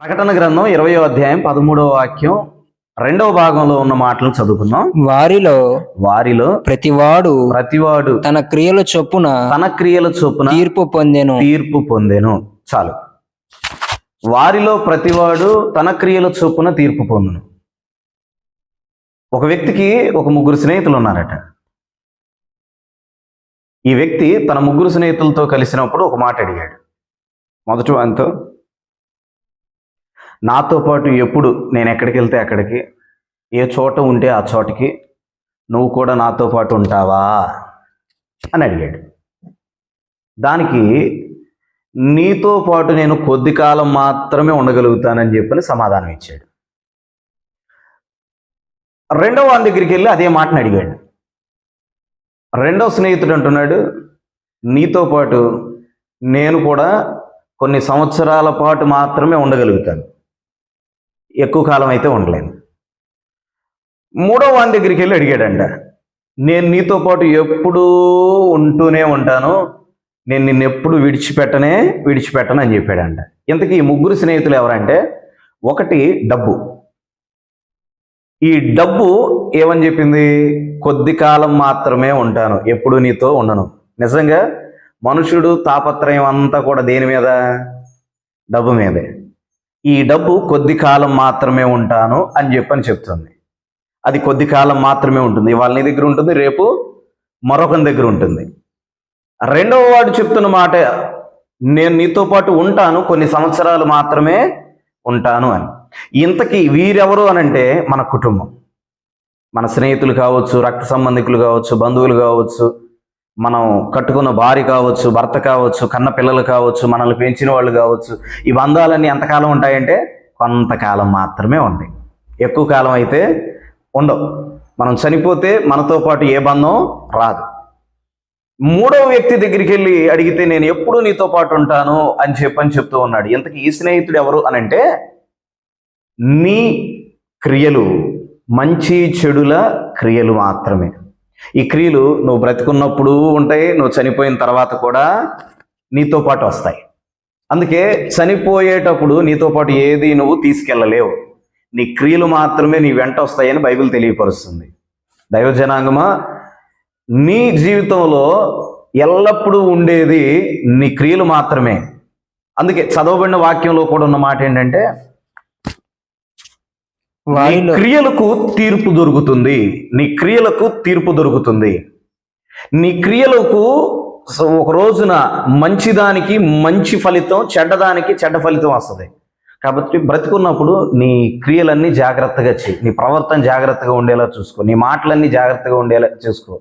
ప్రకటన గ్రంథం ఇరవయో అధ్యాయం పదమూడవ వాక్యం రెండవ భాగంలో ఉన్న మాటలు చదువుకుందాం. వారిలో వారిలో ప్రతివాడు ప్రతివాడు తన క్రియల చొప్పున తన క్రియల చొప్పున తీర్పు పొందెను. తీర్పు పొందెను. చాలు. వారిలో ప్రతివాడు తన క్రియల చొప్పున తీర్పు పొందును. ఒక వ్యక్తికి ఒక ముగ్గురు స్నేహితులు ఉన్నారట. ఈ వ్యక్తి తన ముగ్గురు స్నేహితులతో కలిసినప్పుడు ఒక మాట అడిగాడు. మొదటి వానితో నాతో పాటు ఎప్పుడు నేను ఎక్కడికి వెళ్తే అక్కడికి ఏ చోట ఉంటే ఆ చోటకి నువ్వు కూడా నాతో పాటు ఉంటావా? అని అడిగాడు. దానికి నీతో పాటు నేను కొద్ది కాలం మాత్రమే ఉండగలుగుతానని చెప్పని సమాధానం ఇచ్చాడు. రెండవ వాని దగ్గరికి వెళ్ళి అదే మాటను అడిగాడు. రెండవ స్నేహితుడు అంటున్నాడు నీతో పాటు నేను కూడా కొన్ని సంవత్సరాల పాటు మాత్రమే ఉండగలుగుతాను. ఎక్కువ కాలం అయితే ఉండలేను మూడో వాని దగ్గరికి వెళ్ళి అడిగాడంట నేను నీతో పాటు ఎప్పుడూ ఉంటూనే ఉంటాను. నేను నిన్ను ఎప్పుడు విడిచిపెట్టనే విడిచిపెట్టను అని చెప్పాడంట. ఇంతకీ ఈ ముగ్గురు స్నేహితులు ఎవరంటే ఒకటి డబ్బు. ఈ డబ్బు ఏమని చెప్పింది? కొద్ది కాలం మాత్రమే ఉంటాను ఎప్పుడు నీతో ఉండను. నిజంగా మనుషుడు తాపత్రయం అంతా కూడా దేని మీద? డబ్బు మీదే. ఈ డబ్బు కొద్ది కాలం మాత్రమే ఉంటాను అని చెప్పని చెప్తుంది. అది కొద్ది కాలం మాత్రమే ఉంటుంది. వాళ్ళ నీ దగ్గర ఉంటుంది రేపు మరొకరి దగ్గర ఉంటుంది. రెండవ వాడు చెప్తున్న మాట నేను నీతో పాటు ఉంటాను కొన్ని సంవత్సరాలు మాత్రమే ఉంటాను అని. ఇంతకీ వీరెవరు అనంటే మన కుటుంబం. మన స్నేహితులు కావచ్చు రక్త సంబంధికులు కావచ్చు బంధువులు కావచ్చు మనం కట్టుకున్న భార్య కావచ్చు భర్త కావచ్చు కన్న పిల్లలు కావచ్చు మనల్ని పెంచిన వాళ్ళు కావచ్చు ఈ బంధాలన్నీ ఎంతకాలం ఉంటాయంటే కొంతకాలం మాత్రమే ఉంటాయి. ఎక్కువ కాలం అయితే ఉండవు. మనం చనిపోతే మనతో పాటు ఏ బంధం రాదు. మూడవ వ్యక్తి దగ్గరికి వెళ్ళి అడిగితే నేను ఎప్పుడు నీతో పాటు ఉంటాను అని చెప్పని చెప్తూ ఉన్నాడు. ఇంతకీ ఈ స్నేహితుడు ఎవరు అని అంటే నీ క్రియలు మంచి చెడుల క్రియలు మాత్రమే. ఈ క్రియలు నువ్వు బ్రతికున్నప్పుడు ఉంటాయి నువ్వు చనిపోయిన తర్వాత కూడా నీతో పాటు వస్తాయి. అందుకే చనిపోయేటప్పుడు నీతో పాటు ఏది నువ్వు తీసుకెళ్ళలేవు. నీ క్రియలు మాత్రమే నీ వెంట వస్తాయని బైబిల్ తెలియపరుస్తుంది. దైవజనాంగమా నీ జీవితంలో ఎల్లప్పుడూ ఉండేది నీ క్రియలు మాత్రమే. అందుకే చదవబడిన వాక్యంలో కూడా ఉన్న మాట ఏంటంటే నీ క్రియలకు తీర్పు దొరుకుతుంది. నీ క్రియలకు తీర్పు దొరుకుతుంది. నీ క్రియలకు ఒక రోజున మంచిదానికి మంచి ఫలితం చెడ్డదానికి చెడ్డ ఫలితం వస్తుంది. కాబట్టి బ్రతికున్నప్పుడు నీ క్రియలన్నీ జాగ్రత్తగా చేయి. నీ ప్రవర్తన జాగ్రత్తగా ఉండేలా చూసుకో. నీ మాటలన్నీ జాగ్రత్తగా ఉండేలా చూసుకో.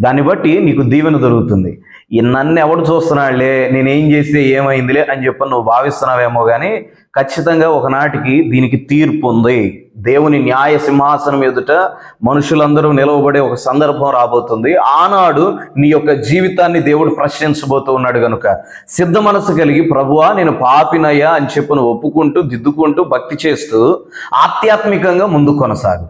దాన్ని బట్టి నీకు దీవెన దొరుకుతుంది. ఈ నన్ను ఎవడు చూస్తున్నాడులే నేనేం చేస్తే ఏమైందిలే అని చెప్పి నువ్వు భావిస్తున్నావేమో కానీ ఖచ్చితంగా ఒకనాటికి దీనికి తీర్పు ఉంది. దేవుని న్యాయ సింహాసనం ఎదుట మనుషులందరూ నిలవబడే ఒక సందర్భం రాబోతుంది. ఆనాడు నీ యొక్క జీవితాన్ని దేవుడు ప్రశ్నించబోతూ ఉన్నాడు కనుక సిద్ధ మనసు కలిగి ప్రభువా నేను పాపినయ్యా అని చెప్పి ఒప్పుకుంటూ దిద్దుకుంటూ భక్తి చేస్తూ ఆధ్యాత్మికంగా ముందు కొనసాగు.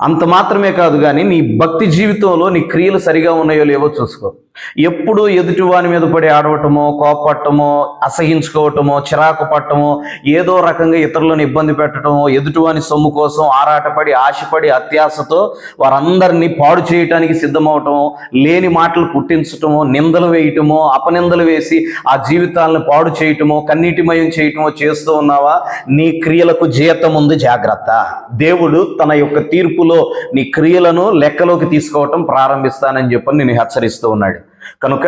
అంత మాత్రమే కాదు కానీ నీ భక్తి జీవితంలో నీ క్రియలు సరిగా ఉన్నాయో లేవో చూసుకో. ఎప్పుడు ఎదుటివాని మీద పడి ఆడవటమో కోపట్టమో అసహించుకోవటమో చిరాకు పట్టమో ఏదో రకంగా ఇతరులను ఇబ్బంది పెట్టడమో ఎదుటివాని సొమ్ము కోసం ఆరాటపడి ఆశపడి అత్యాశతో వారందరినీ పాడు చేయటానికి సిద్ధమవటమో లేని మాటలు పుట్టించటమో నిందలు వేయటమో అపనిందలు వేసి ఆ జీవితాలను పాడు చేయటమో కన్నీటిమయం చేయటమో చేస్తూ ఉన్నావా? నీ క్రియలకు జీతం ఉంది జాగ్రత్త. దేవుడు తన యొక్క తీర్పులో నీ క్రియలను లెక్కలోకి తీసుకోవటం ప్రారంభిస్తానని చెప్పని నేను హెచ్చరిస్తూ ఉన్నాడు. కనుక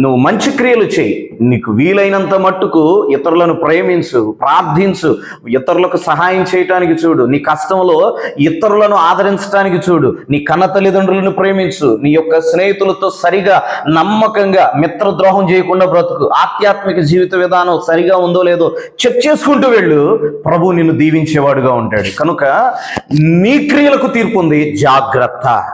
నువ్వు మంచి క్రియలు చేయి. నీకు వీలైనంత మట్టుకు ఇతరులను ప్రేమించు ప్రార్థించు ఇతరులకు సహాయం చేయటానికి చూడు. నీ కష్టంలో ఇతరులను ఆదరించడానికి చూడు. నీ కన్న తల్లిదండ్రులను ప్రేమించు. నీ యొక్క స్నేహితులతో సరిగా నమ్మకంగా మిత్రద్రోహం చేయకుండా బ్రతుకు. ఆధ్యాత్మిక జీవిత విధానం సరిగా ఉందో లేదో చెక్ చేసుకుంటూ వెళ్ళు. ప్రభు నిన్ను దీవించేవాడుగా ఉంటాడు. కనుక నీ క్రియలకు తీర్పు ఉంది. జాగ్రత్త.